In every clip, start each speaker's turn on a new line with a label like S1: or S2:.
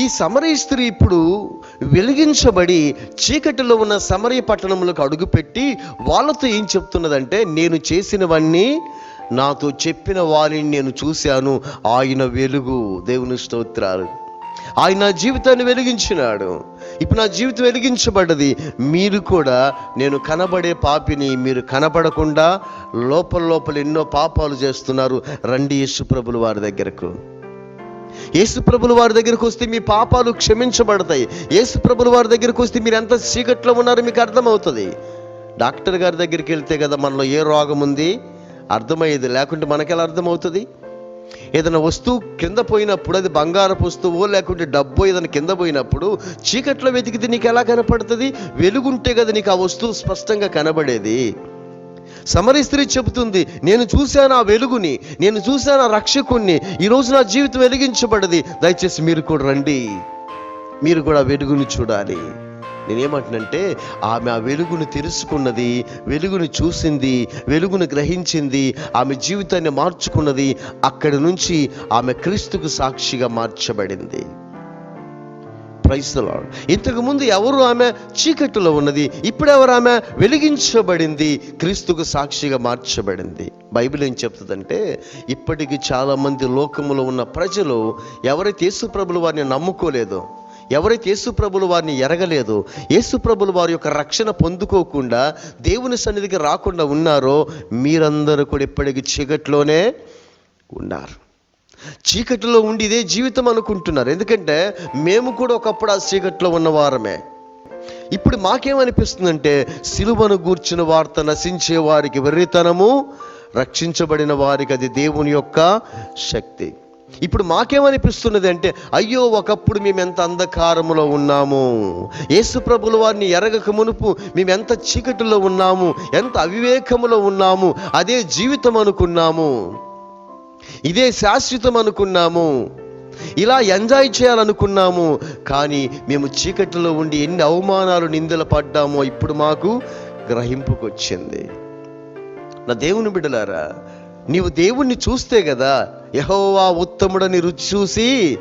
S1: ఈ సమరీ స్త్రీ ఇప్పుడు వెలిగించబడి చీకటిలో ఉన్న సమరయ పట్టణంలోకి అడుగుపెట్టి వాళ్ళతో ఏం చెప్తున్నదంటే నేను చేసినవన్నీ నాతో చెప్పిన వారిని నేను చూశాను. ఆయన వెలుగు. దేవుని స్తోత్రాలు. ఆయన నా జీవితాన్ని వెలిగించినాడు. ఇప్పుడు నా జీవితం వెలిగించబడ్డది. మీరు కూడా నేను కనబడే పాపిని మీరు కనబడకుండా లోపల లోపల ఎన్నో పాపాలు చేస్తున్నారు. రండి యేసుప్రభులు వారి దగ్గరకు. యేసుప్రభులు వారి దగ్గరకు వస్తే మీ పాపాలు క్షమించబడతాయి. యేసుప్రభులు వారి దగ్గరకు వస్తే మీరు ఎంత చీకట్లో ఉన్నారో మీకు అర్థమవుతుంది. డాక్టర్ గారి దగ్గరికి వెళ్తే కదా మనలో ఏ రోగం ఉంది? అర్థమయ్యేది లేకుంటే మనకెలా అర్థమవుతుంది? ఏదైనా వస్తువు కింద పోయినప్పుడు అది బంగారపు వస్తువు లేకుంటే డబ్బు ఏదైనా కింద పోయినప్పుడు చీకట్లో వెతికితే నీకు ఎలా కనపడుతుంది? వెలుగుంటే కదా నీకు ఆ వస్తువు స్పష్టంగా కనబడేది. సమరీ స్త్రీ చెబుతుంది నేను చూశాను ఆ వెలుగుని నేను చూశాను ఆ రక్షకుణ్ణి ఈరోజు నా జీవితం వెలిగించబడది. దయచేసి మీరు కూడా రండి మీరు కూడా వెలుగుని చూడాలి. నేనేమంటున్నంటే ఆమె ఆ వెలుగును తెలుసుకున్నది వెలుగును చూసింది వెలుగును గ్రహించింది ఆమె జీవితాన్ని మార్చుకున్నది అక్కడి నుంచి ఆమె క్రీస్తుకు సాక్షిగా మార్చబడింది. ప్రైస్ ఇంతకుముందు ఎవరు ఆమె? చీకటిలో ఉన్నది. ఇప్పుడెవరు ఆమె? వెలిగించబడింది. క్రీస్తుకు సాక్షిగా మార్చబడింది. బైబిల్ ఏం చెప్తుందంటే ఇప్పటికీ చాలామంది లోకములో ఉన్న ప్రజలు ఎవరైతే యేసుప్రభులు వారిని నమ్ముకోలేదో ఎవరైతే యేసుప్రభులు వారిని ఎరగలేదు యేసుప్రభులు వారి యొక్క రక్షణ పొందుకోకుండా దేవుని సన్నిధికి రాకుండా ఉన్నారో మీరందరూ కూడా ఇప్పటికీ చీకట్లోనే ఉన్నారు. చీకటిలో ఉండి ఇదే జీవితం అనుకుంటున్నారు. ఎందుకంటే మేము కూడా ఒకప్పుడు ఆ చీకటిలో ఉన్నవారమే ఇప్పుడు మాకేమనిపిస్తుందంటే సిలువను గూర్చిన వార్త నశించే వారికి వెర్రితనము రక్షించబడిన వారికి అది దేవుని యొక్క శక్తి. ఇప్పుడు మాకేమనిపిస్తున్నది అంటే అయ్యో ఒకప్పుడు మేము ఎంత అంధకారములో ఉన్నాము. యేసుప్రభుల వారిని ఎరగక మునుపు మేము ఎంత చీకటిలో ఉన్నాము ఎంత అవివేకములో ఉన్నాము అదే జీవితం అనుకున్నాము. ఇదే శాశ్వతం అనుకున్నాము. ఇలా ఎంజాయ్ చేయాలనుకున్నాము. కానీ మేము చీకటిలో ఉండి ఎన్ని అవమానాలు నిందలు పడ్డామో ఇప్పుడు మాకు గ్రహింపుకొచ్చింది. నా దేవుని బిడ్డలారా నీవు దేవుణ్ణి చూస్తే కదా యహోవా ఉత్తముడని రుచి చూసి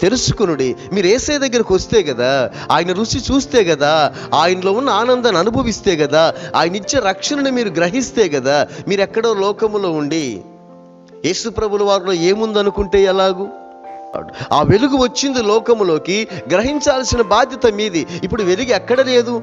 S1: తెలుసుకునుడి. మీరు ఏసే దగ్గరకు వస్తే కదా ఆయన రుచి చూస్తే కదా ఆయనలో ఉన్న ఆనందాన్ని అనుభవిస్తే కదా ఆయన ఇచ్చే రక్షణను మీరు గ్రహిస్తే కదా మీరు ఎక్కడో లోకములో ఉండి యేసు ప్రభుల వారిలో ఏముందనుకుంటే ఎలాగు? ఆ వెలుగు వచ్చింది లోకములోకి గ్రహించాల్సిన బాధ్యత మీది. ఇప్పుడు వెలుగు ఎక్కడ లేదు?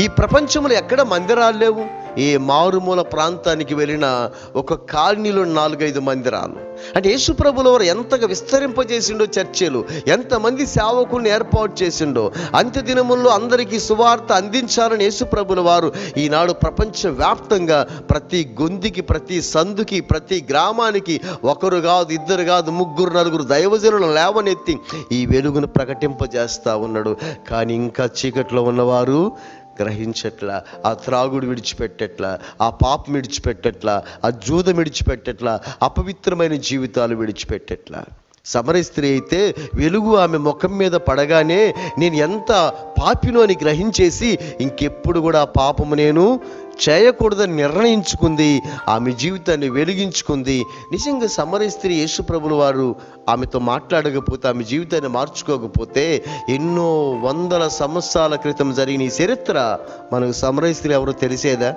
S1: ఈ ప్రపంచంలో ఎక్కడ మందిరాలు లేవు? ఈ మారుమూల ప్రాంతానికి వెళ్ళిన ఒక కాలనీలో నాలుగైదు మందిరాలు అంటే యేసుప్రభుల వారు ఎంతగా విస్తరింపజేసిండో చర్చలు ఎంతమంది సేవకుల్ని ఏర్పాటు చేసిండో అంత్య దినముల్లో అందరికీ సువార్త అందించాలని యేసుప్రభుల వారు ఈనాడు ప్రపంచవ్యాప్తంగా ప్రతి గొంతుకి ప్రతి సందుకి ప్రతి గ్రామానికి ఒకరు కాదు ఇద్దరు కాదు ముగ్గురు నలుగురు దైవజనులను లేవనెత్తి ఈ వెలుగును ప్రకటింపజేస్తూ ఉన్నాడు. కానీ ఇంకా చీకట్లో ఉన్నవారు గ్రహించట్లా ఆ త్రాగుడు విడిచిపెట్టట్లా ఆ పాపం విడిచిపెట్టట్లా ఆ జూదం విడిచిపెట్టట్లా అపవిత్రమైన జీవితాలు విడిచిపెట్టట్లా. సమర స్త్రీ అయితే వెలుగు ఆమె ముఖం మీద పడగానే నేను ఎంత పాపినో అని గ్రహించేసి ఇంకెప్పుడు కూడా పాపము నేను చేయకూడదని నిర్ణయించుకుంది ఆమె జీవితాన్ని వెలిగించుకుంది. నిజంగా సమర స్త్రీ యేసుప్రభులు వారు ఆమెతో మాట్లాడకపోతే ఆమె జీవితాన్ని మార్చుకోకపోతే ఎన్నో వందల సంవత్సరాల క్రితం జరిగిన ఈ చరిత్ర మనకు సమర స్త్రీ ఎవరో తెలిసేదా?